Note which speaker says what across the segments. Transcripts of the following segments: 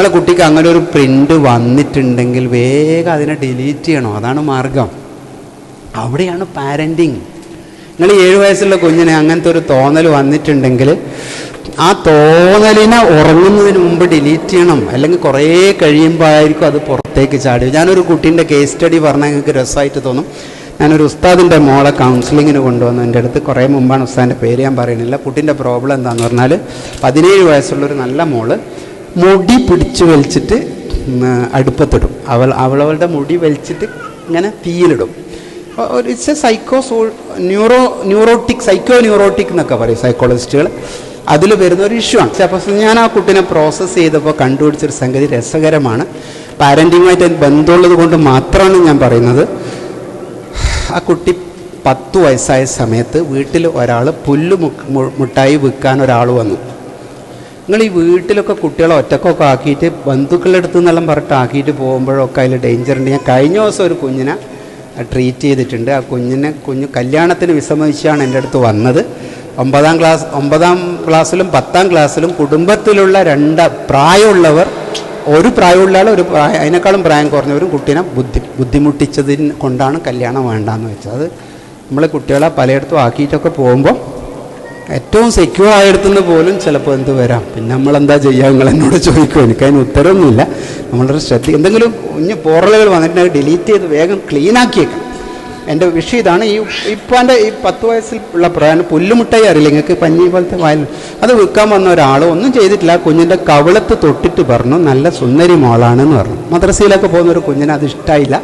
Speaker 1: നിങ്ങളെ കുട്ടിക്ക് അങ്ങനെ ഒരു പ്രിന്റ് വന്നിട്ടുണ്ടെങ്കിൽ വേഗം അതിനെ ഡിലീറ്റ് ചെയ്യണം. അതാണ് മാർഗം. അവിടെയാണ് പാരന്റിങ് നിങ്ങൾ ഏഴ് വയസ്സുള്ള കുഞ്ഞിനെ അങ്ങനത്തെ ഒരു തോന്നൽ വന്നിട്ടുണ്ടെങ്കിൽ ആ തോന്നലിനെ ഉറങ്ങുന്നതിന് മുമ്പ് ഡിലീറ്റ് ചെയ്യണം. അല്ലെങ്കിൽ കുറേ കഴിയുമ്പോഴായിരിക്കും അത് പുറത്തേക്ക് ചാടി ഞാനൊരു കുട്ടീന്റെ കേസ് സ്റ്റഡി പറഞ്ഞാൽ നിങ്ങൾക്ക് രസമായിട്ട് തോന്നും. ഞാനൊരു ഉസ്താദിന്റെ മോളെ കൗൺസിലിങ്ങിന് കൊണ്ടുവന്നു. എന്റെ അടുത്ത് കുറേ മുമ്പാണ് ഉസ്താദിന്റെ പേര് ഞാൻ പറയുന്നില്ല. കുട്ടീന്റെ പ്രോബ്ലം എന്താണെന്ന് പറഞ്ഞാൽ പതിനേഴ് വയസ്സുള്ളൊരു നല്ല മോൾ മുടി പിടിച്ചു വലിച്ചിട്ട് അടുപ്പത്തിടും. അവൾ അവളവളുടെ മുടി വലിച്ചിട്ട് ഇങ്ങനെ തീയിലിടും. ഒരു it's a psycho so neuro neurotic psycho neurotic എന്നൊക്കെ പറയും സൈക്കോളജിസ്റ്റുകൾ അതിൽ വരുന്ന ഒരു ഇഷ്യൂ ആണ്. അപ്പോൾ ഞാൻ ആ കുട്ടീനെ പ്രോസസ്സ് ചെയ്തപ്പോൾ കണ്ടുപിടിച്ചൊരു സംഗതി രസകരമാണ്. പാരന്റിങ്ങുമായിട്ട് ബന്ധമുള്ളത് കൊണ്ട് മാത്രമാണ് ഞാൻ പറയുന്നത്. ആ കുട്ടി പത്ത് വയസ്സായ സമയത്ത് വീട്ടിൽ ഒരാൾ പുല്ല് മുട്ടായി വിൽക്കാൻ ഒരാൾ വന്നു. നിങ്ങൾ ഈ വീട്ടിലൊക്കെ കുട്ടികളെ ഒറ്റക്കൊക്കെ ആക്കിയിട്ട് ബന്ധുക്കളുടെ അടുത്ത് നിന്നെല്ലാം പറഞ്ഞിട്ട് ആക്കിയിട്ട് പോകുമ്പോഴൊക്കെ അതിൽ ഡേഞ്ചർ ഉണ്ട്. ഞാൻ കഴിഞ്ഞ ദിവസം ഒരു കുഞ്ഞിനെ ട്രീറ്റ് ചെയ്തിട്ടുണ്ട്. ആ കുഞ്ഞിനെ കുഞ്ഞ് കല്യാണത്തിന് വിസമ്മതിച്ചാണ് എന്റെ അടുത്ത് വന്നത്. ഒമ്പതാം ക്ലാസ് ഒമ്പതാം ക്ലാസ്സിലും പത്താം ക്ലാസ്സിലും കുടുംബത്തിലുള്ള രണ്ട് പ്രായമുള്ളവർ ഒരു പ്രായമുള്ള ആൾ ഒരു പ്രായം അതിനേക്കാളും പ്രായം കുറഞ്ഞവരും കുട്ടീനെ ബുദ്ധി ബുദ്ധിമുട്ടിച്ചതിന് കൊണ്ടാണ് കല്യാണം വേണ്ടാന്ന് വെച്ചത്. നമ്മൾ കുട്ടികളെ പലയിടത്തും ആക്കിയിട്ടൊക്കെ പോകുമ്പോൾ ഏറ്റവും സെക്യൂർ ആയിടത്തുനിന്ന് പോലും ചിലപ്പോൾ എന്ത് വരാം? പിന്നെ നമ്മളെന്താ ചെയ്യുക നിങ്ങൾ എന്നോട് ചോദിക്കും എനിക്കതിന് ഉത്തരവൊന്നുമില്ല നമ്മളൊരു ശ്രദ്ധ എന്തെങ്കിലും കുഞ്ഞ് പോറലുകൾ വന്നിട്ടുണ്ടെങ്കിൽ ഡിലീറ്റ് ചെയ്ത് വേഗം ക്ലീനാക്കിയേക്കാം എന്റെ വിഷയം ഇതാണ് ഈ ഇപ്പാന്റെ ഈ പത്ത് വയസ്സിൽ ഉള്ള പ്രായം പുല്ലുമുട്ടായി അറിയില്ല. നിങ്ങൾക്ക് പഞ്ഞി പോലത്തെ വയൽ അത് വിൽക്കാൻ വന്ന ഒരാൾ ഒന്നും ചെയ്തിട്ടില്ല. കുഞ്ഞിന്റെ കവിളത്ത് തൊട്ടിട്ട് പറഞ്ഞു നല്ല സുന്ദരി മോളാണെന്ന് പറഞ്ഞു. മദ്രസയിലൊക്കെ പോകുന്ന ഒരു കുഞ്ഞിനെ അത് ഇഷ്ടമായില്ല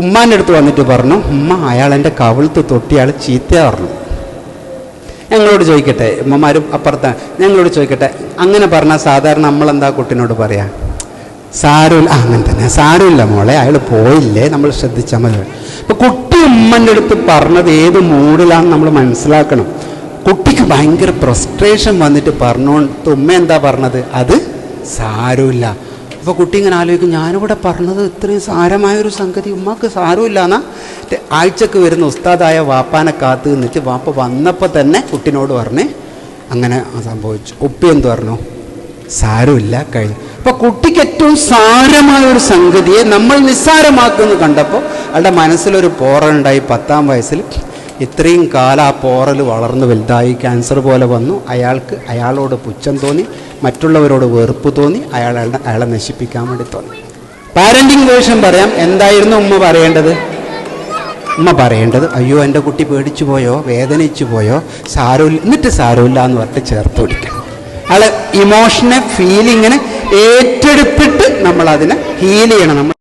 Speaker 1: ഉമ്മാന്റെ അടുത്ത് വന്നിട്ട് പറഞ്ഞു ഉമ്മ അയാൾ എന്റെ കവിളത്ത് തൊട്ടിയാൾ ചീത്ത പറഞ്ഞു. ഞങ്ങളോട് ചോദിക്കട്ടെ ഉമ്മമാരും അപ്പുറത്ത് ഞങ്ങളോട് ചോദിക്കട്ടെ. അങ്ങനെ പറഞ്ഞാൽ സാധാരണ നമ്മളെന്താ കുട്ടിനോട് പറയാ? സാരമില്ല അങ്ങനെ തന്നെ. സാരമില്ല മോളെ അയാൾ പോയില്ലേ നമ്മൾ ശ്രദ്ധിച്ചാൽ മതി. അപ്പോൾ കുട്ടി ഉമ്മന്റെ അടുത്ത് പറഞ്ഞത് ഏത് മൂഡിലാണെന്ന് നമ്മൾ മനസ്സിലാക്കണം. കുട്ടിക്ക് ഭയങ്കര പ്രസ്ട്രേഷൻ വന്നിട്ട് പറഞ്ഞോണ്ട് ഉമ്മ എന്താ പറഞ്ഞത്? അത് സാരമില്ല. അപ്പോൾ കുട്ടി ഇങ്ങനെ ആലോചിക്കും ഞാനിവിടെ പറഞ്ഞത് ഇത്രയും സാരമായൊരു സംഗതി ഉമ്മാക്ക് സാരമില്ല എന്നാ ആഴ്ചക്ക് വരുന്ന ഉസ്താദായ വാപ്പാനെ കാത്തു നിന്നിട്ട് വാപ്പ വന്നപ്പോൾ തന്നെ കുട്ടിനോട് പറഞ്ഞ് അങ്ങനെ സംഭവിച്ചു. ഉപ്പി എന്ത് പറഞ്ഞു? സാരമില്ല കഴിഞ്ഞു. അപ്പോൾ കുട്ടിക്ക് ഏറ്റവും സാരമായ ഒരു സംഗതിയെ നമ്മൾ നിസ്സാരമാക്കുമെന്ന് കണ്ടപ്പോൾ അയാളുടെ മനസ്സിലൊരു പോറുണ്ടായി പത്താം വയസ്സിൽ. ഇത്രയും കാലം ആ പോറൽ വളർന്നു വലുതായി ക്യാൻസർ പോലെ വന്നു. അയാൾക്ക് അയാളോട് പുച്ഛം തോന്നി. മറ്റുള്ളവരോട് വെറുപ്പ് തോന്നി. അയാൾ അയാളെ നശിപ്പിക്കാൻ വേണ്ടി തോന്നി. പാരന്റിങ് വേർഷൻ പറയാം. എന്തായിരുന്നു ഉമ്മ പറയേണ്ടത്? ഉമ്മ പറയേണ്ടത് അയ്യോ എന്റെ കുട്ടി പേടിച്ചു പോയോ? വേദനിച്ചു പോയോ? സാരമില്ല. എന്നിട്ട് സാരമില്ല എന്ന് പറഞ്ഞിട്ട് ചേർത്ത് പിടിക്കണം. അയാളെ ഇമോഷനെ ഫീലിങ്ങിനെ ഏറ്റെടുത്തിട്ട് നമ്മളതിനെ ഹീൽ ചെയ്യണം. നമ്മൾ